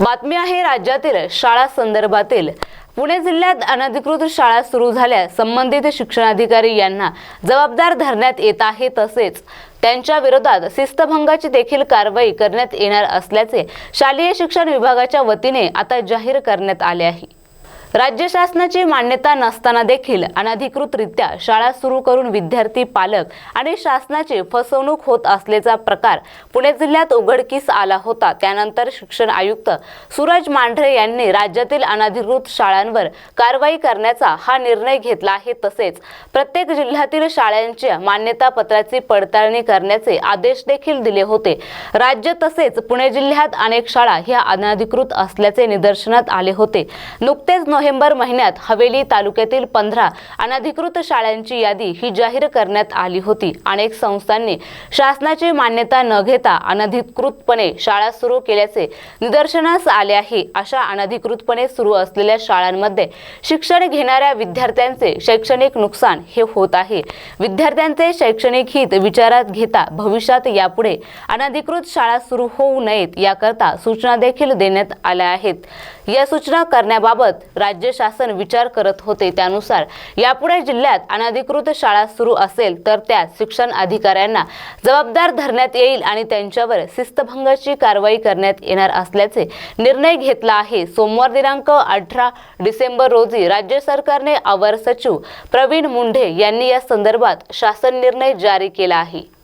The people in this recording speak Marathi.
बातमी आहे राज्यातील शाळा संदर्भातील. पुणे जिल्ह्यात अनधिकृत शाळा सुरू झाल्या. संबंधित शिक्षणाधिकारी यांना जबाबदार धरण्यात येत आहे तसेच त्यांच्या विरोधात शिस्तभंगाची देखील कारवाई करण्यात येणार असल्याचे शालेय शिक्षण विभागाच्या वतीने आता जाहीर करण्यात आले आहे. राज्य शासनाची मान्यता नसताना देखील अनधिकृतरित्या शाळा सुरू करून विद्यार्थी पालक आणि शासनाची फसवणूक होत असल्याचा प्रकार पुणे जिल्ह्यात उघडकीस आला होता. त्यानंतर शिक्षण आयुक्त सूरज मांढरे यांनी राज्यातील अनधिकृत शाळांवर कारवाई करण्याचा हा निर्णय घेतला आहे. तसेच प्रत्येक जिल्ह्यातील शाळांच्या मान्यता पत्राची पडताळणी करण्याचे आदेश देखील दिले होते. राज्य तसेच पुणे जिल्ह्यात अनेक शाळा ह्या अनधिकृत असल्याचे निदर्शनात आले होते. नुकतेच नोव्हेंबर महिन्यात हवेली तालुक्यातील पंधरा अनधिकृत शाळांची यादी ही जाहीर करण्यात आली होती. अनेक संस्थांनी शासनाची मान्यता न घेता अनधिकृतपणे शाळा सुरू केल्याचे निदर्शनास आले आहे. अशा अनधिकृतपणे सुरू असलेल्या शाळांमध्ये शिक्षण घेणाऱ्या विद्यार्थ्यांचे शैक्षणिक नुकसान हे होत आहे. विद्यार्थ्यांचे शैक्षणिक हित विचारात घेता भविष्यात यापुढे अनधिकृत शाळा सुरू होऊ नयेत याकरता सूचना देखील देण्यात आल्या आहेत. या सूचना करण्याबाबत राज्य शासन विचार करत होते त्यानुसार यापुढे जिल्ह्यात अनधिकृत शाळा सुरू असेल तर त्यात शिक्षण अधिकाऱ्यांना जबाबदार धरण्यात येईल आणि त्यांच्यावर शिस्तभंगाची कारवाई करण्यात येणार असल्याचे निर्णय घेतला आहे. सोमवार दिनांक अठरा डिसेंबर रोजी राज्य सरकारने अवर सचिव प्रवीण मुंढे यांनी या संदर्भात शासन निर्णय जारी केला आहे.